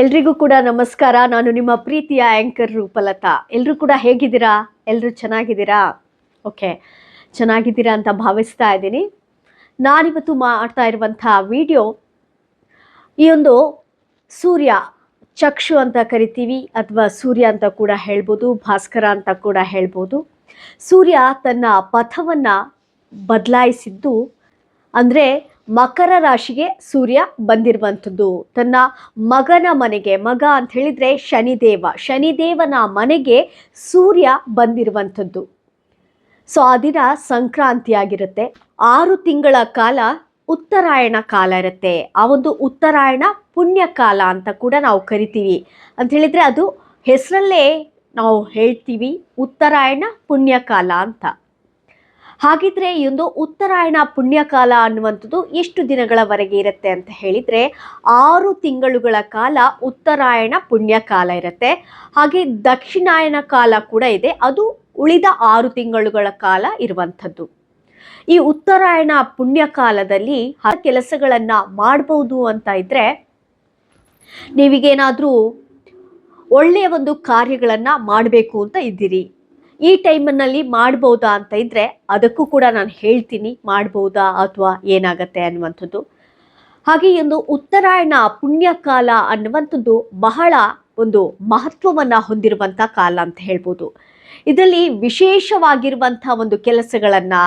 ಎಲ್ರಿಗೂ ಕೂಡ ನಮಸ್ಕಾರ. ನಾನು ನಿಮ್ಮ ಪ್ರೀತಿಯ ಆ್ಯಂಕರ್ ರೂಪಲತಾ. ಎಲ್ಲರೂ ಕೂಡ ಹೇಗಿದ್ದೀರಾ? ಎಲ್ಲರೂ ಚೆನ್ನಾಗಿದ್ದೀರಾ? ಓಕೆ. ಚೆನ್ನಾಗಿದ್ದೀರಾ ಅಂತ ಭಾವಿಸ್ತಾ ಇದ್ದೀನಿ. ನಾನಿವತ್ತು ಮಾಡ್ತಾ ಇರುವಂಥ ವಿಡಿಯೋ ಈ ಒಂದು ಸೂರ್ಯ, ಚಕ್ಷು ಅಂತ ಕರಿತೀವಿ ಅಥವಾ ಸೂರ್ಯ ಅಂತ ಕೂಡ ಹೇಳ್ಬೋದು, ಭಾಸ್ಕರ ಅಂತ ಕೂಡ ಹೇಳ್ಬೋದು. ಸೂರ್ಯ ತನ್ನ ಪಥವನ್ನು ಬದಲಾಯಿಸಿದ್ದು ಅಂದರೆ ಮಕರ ರಾಶಿಗೆ ಸೂರ್ಯ ಬಂದಿರುವಂಥದ್ದು. ತನ್ನ ಮಗನ ಮನೆಗೆ, ಮಗ ಅಂತ ಹೇಳಿದರೆ ಶನಿದೇವ. ಶನಿದೇವನ ಮನೆಗೆ ಸೂರ್ಯ ಬಂದಿರುವಂಥದ್ದು. ಸೊ, ಆ ದಿನ ಸಂಕ್ರಾಂತಿ ಆಗಿರುತ್ತೆ. ಆರು ತಿಂಗಳ ಕಾಲ ಉತ್ತರಾಯಣ ಕಾಲ ಇರುತ್ತೆ. ಆ ಒಂದು ಉತ್ತರಾಯಣ ಪುಣ್ಯ ಕಾಲ ಅಂತ ಕೂಡ ನಾವು ಕರಿತೀವಿ. ಅಂತ ಹೇಳಿದರೆ ಅದು ಹೆಸರಲ್ಲೇ ನಾವು ಹೇಳ್ತೀವಿ ಉತ್ತರಾಯಣ ಪುಣ್ಯಕಾಲ ಅಂತ. ಹಾಗಿದ್ರೆ ಈ ಒಂದು ಉತ್ತರಾಯಣ ಪುಣ್ಯಕಾಲ ಅನ್ನುವಂಥದ್ದು ಎಷ್ಟು ದಿನಗಳವರೆಗೆ ಇರುತ್ತೆ ಅಂತ ಹೇಳಿದರೆ ಆರು ತಿಂಗಳುಗಳ ಕಾಲ ಉತ್ತರಾಯಣ ಪುಣ್ಯಕಾಲ ಇರುತ್ತೆ. ಹಾಗೆ ದಕ್ಷಿಣಾಯನ ಕಾಲ ಕೂಡ ಇದೆ. ಅದು ಉಳಿದ ಆರು ತಿಂಗಳುಗಳ ಕಾಲ ಇರುವಂಥದ್ದು. ಈ ಉತ್ತರಾಯಣ ಪುಣ್ಯಕಾಲದಲ್ಲಿ ಕೆಲಸಗಳನ್ನು ಮಾಡ್ಬೋದು ಅಂತ ಇದ್ದರೆ ನೀವಿಗೇನಾದರೂ ಒಳ್ಳೆಯ ಒಂದು ಕಾರ್ಯಗಳನ್ನು ಮಾಡಬೇಕು ಅಂತ ಇದ್ದೀರಿ. ಈ ಟೈಮಲ್ಲಿ ಮಾಡ್ಬೋದಾ ಅಂತ ಇದ್ದರೆ ಅದಕ್ಕೂ ಕೂಡ ನಾನು ಹೇಳ್ತೀನಿ, ಮಾಡ್ಬೋದಾ ಅಥವಾ ಏನಾಗತ್ತೆ ಅನ್ನುವಂಥದ್ದು. ಹಾಗೆ ಒಂದು ಉತ್ತರಾಯಣ ಪುಣ್ಯಕಾಲ ಅನ್ನುವಂಥದ್ದು ಬಹಳ ಒಂದು ಮಹತ್ವವನ್ನು ಹೊಂದಿರುವಂಥ ಕಾಲ ಅಂತ ಹೇಳ್ಬೋದು. ಇದರಲ್ಲಿ ವಿಶೇಷವಾಗಿರುವಂಥ ಒಂದು ಕೆಲಸಗಳನ್ನು,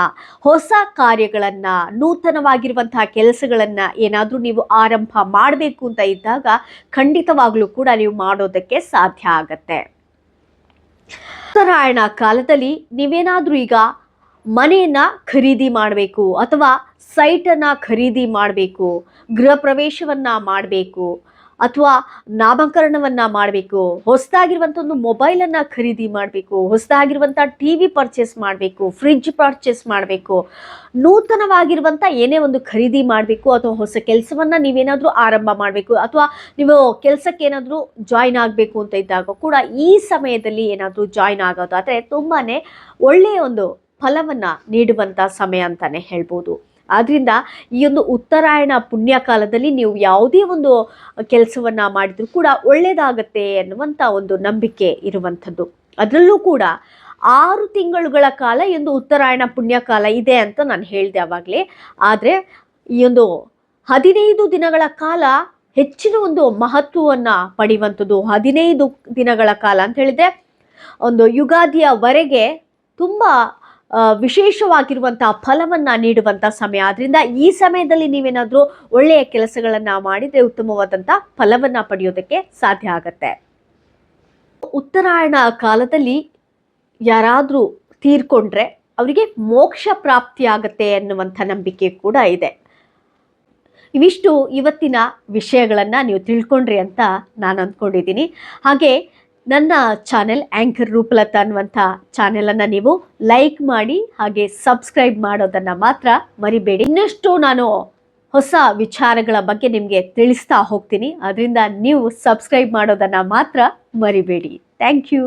ಹೊಸ ಕಾರ್ಯಗಳನ್ನು ನೂತನವಾಗಿರುವಂತಹ ಕೆಲಸಗಳನ್ನು ಏನಾದರೂ ನೀವು ಆರಂಭ ಮಾಡಬೇಕು ಅಂತ ಇದ್ದಾಗ ಖಂಡಿತವಾಗಲೂ ಕೂಡ ನೀವು ಮಾಡೋದಕ್ಕೆ ಸಾಧ್ಯ ಆಗತ್ತೆ. ಉತ್ತರಾಯಣ ಕಾಲದಲ್ಲಿ ನೀವೇನಾದರೂ ಈಗ ಮನೆಯನ್ನ ಖರೀದಿ ಮಾಡಬೇಕು ಅಥವಾ ಸೈಟನ್ನು ಖರೀದಿ ಮಾಡಬೇಕು ಗೃಹ ಪ್ರವೇಶವನ್ನು ಮಾಡಬೇಕು ಅಥವಾ ನಾಮಕರಣವನ್ನ ಮಾಡಬೇಕು ಹೊಸದಾಗಿರುವಂಥ ಒಂದು ಮೊಬೈಲನ್ನು ಖರೀದಿ ಮಾಡಬೇಕು ಹೊಸದಾಗಿರುವಂಥ ಟಿ ವಿ ಪರ್ಚೇಸ್ ಮಾಡಬೇಕು ಫ್ರಿಡ್ಜ್ ಪರ್ಚೇಸ್ ಮಾಡಬೇಕು ನೂತನವಾಗಿರುವಂಥ ಏನೇ ಒಂದು ಖರೀದಿ ಮಾಡಬೇಕು, ಅಥವಾ ಹೊಸ ಕೆಲಸವನ್ನು ನೀವೇನಾದರೂ ಆರಂಭ ಮಾಡಬೇಕು, ಅಥವಾ ನೀವು ಕೆಲಸಕ್ಕೆ ಏನಾದರೂ ಜಾಯ್ನ್ ಆಗಬೇಕು ಅಂತ ಇದ್ದಾಗ ಕೂಡ ಈ ಸಮಯದಲ್ಲಿ ಏನಾದರೂ ಜಾಯ್ನ್ ಆದರೆ ತುಂಬಾ ಒಳ್ಳೆಯ ಒಂದು ಫಲವನ್ನು ನೀಡುವಂಥ ಸಮಯ ಅಂತಲೇ ಹೇಳ್ಬೋದು. ಆದ್ದರಿಂದ ಈ ಒಂದು ಉತ್ತರಾಯಣ ಪುಣ್ಯಕಾಲದಲ್ಲಿ ನೀವು ಯಾವುದೇ ಒಂದು ಕೆಲಸವನ್ನು ಮಾಡಿದರೂ ಕೂಡ ಒಳ್ಳೆಯದಾಗತ್ತೆ ಅನ್ನುವಂಥ ಒಂದು ನಂಬಿಕೆ ಇರುವಂಥದ್ದು. ಅದರಲ್ಲೂ ಕೂಡ ಆರು ತಿಂಗಳುಗಳ ಕಾಲ ಈ ಒಂದು ಉತ್ತರಾಯಣ ಪುಣ್ಯಕಾಲ ಇದೆ ಅಂತ ನಾನು ಹೇಳಿದೆ ಆವಾಗಲೇ. ಆದರೆ ಈ ಒಂದು ಹದಿನೈದು ದಿನಗಳ ಕಾಲ ಹೆಚ್ಚಿನ ಒಂದು ಮಹತ್ವವನ್ನು ಪಡೆಯುವಂಥದ್ದು. ಹದಿನೈದು ದಿನಗಳ ಕಾಲ ಅಂತ ಹೇಳಿದರೆ ಒಂದು ಯುಗಾದಿಯವರೆಗೆ ತುಂಬ ವಿಶೇಷವಾಗಿರುವಂತಹ ಫಲವನ್ನು ನೀಡುವಂಥ ಸಮಯ. ಆದ್ದರಿಂದ ಈ ಸಮಯದಲ್ಲಿ ನೀವೇನಾದರೂ ಒಳ್ಳೆಯ ಕೆಲಸಗಳನ್ನು ಮಾಡಿದರೆ ಉತ್ತಮವಾದಂಥ ಫಲವನ್ನು ಪಡೆಯೋದಕ್ಕೆ ಸಾಧ್ಯ ಆಗತ್ತೆ. ಉತ್ತರಾಯಣ ಕಾಲದಲ್ಲಿ ಯಾರಾದರೂ ತೀರ್ಕೊಂಡ್ರೆ ಅವರಿಗೆ ಮೋಕ್ಷ ಪ್ರಾಪ್ತಿಯಾಗತ್ತೆ ಅನ್ನುವಂಥ ನಂಬಿಕೆ ಕೂಡ ಇದೆ. ಇವಿಷ್ಟು ಇವತ್ತಿನ ವಿಷಯಗಳನ್ನು ನೀವು ತಿಳ್ಕೊಂಡ್ರಿ ಅಂತ ನಾನು ಅಂದ್ಕೊಂಡಿದ್ದೀನಿ. ಹಾಗೆ ನನ್ನ ಚಾನೆಲ್ ಆ್ಯಂಕರ್ ರೂಪಲತಾ ಅನ್ನುವಂಥ ಚಾನೆಲನ್ನು ನೀವು ಲೈಕ್ ಮಾಡಿ ಹಾಗೆ ಸಬ್ಸ್ಕ್ರೈಬ್ ಮಾಡೋದನ್ನು ಮಾತ್ರ ಮರಿಬೇಡಿ. ಇನ್ನಷ್ಟು ನಾನು ಹೊಸ ವಿಚಾರಗಳ ಬಗ್ಗೆ ನಿಮಗೆ ತಿಳಿಸ್ತಾ ಹೋಗ್ತೀನಿ. ಅದರಿಂದ ನೀವು ಸಬ್ಸ್ಕ್ರೈಬ್ ಮಾಡೋದನ್ನು ಮಾತ್ರ ಮರಿಬೇಡಿ. Thank you.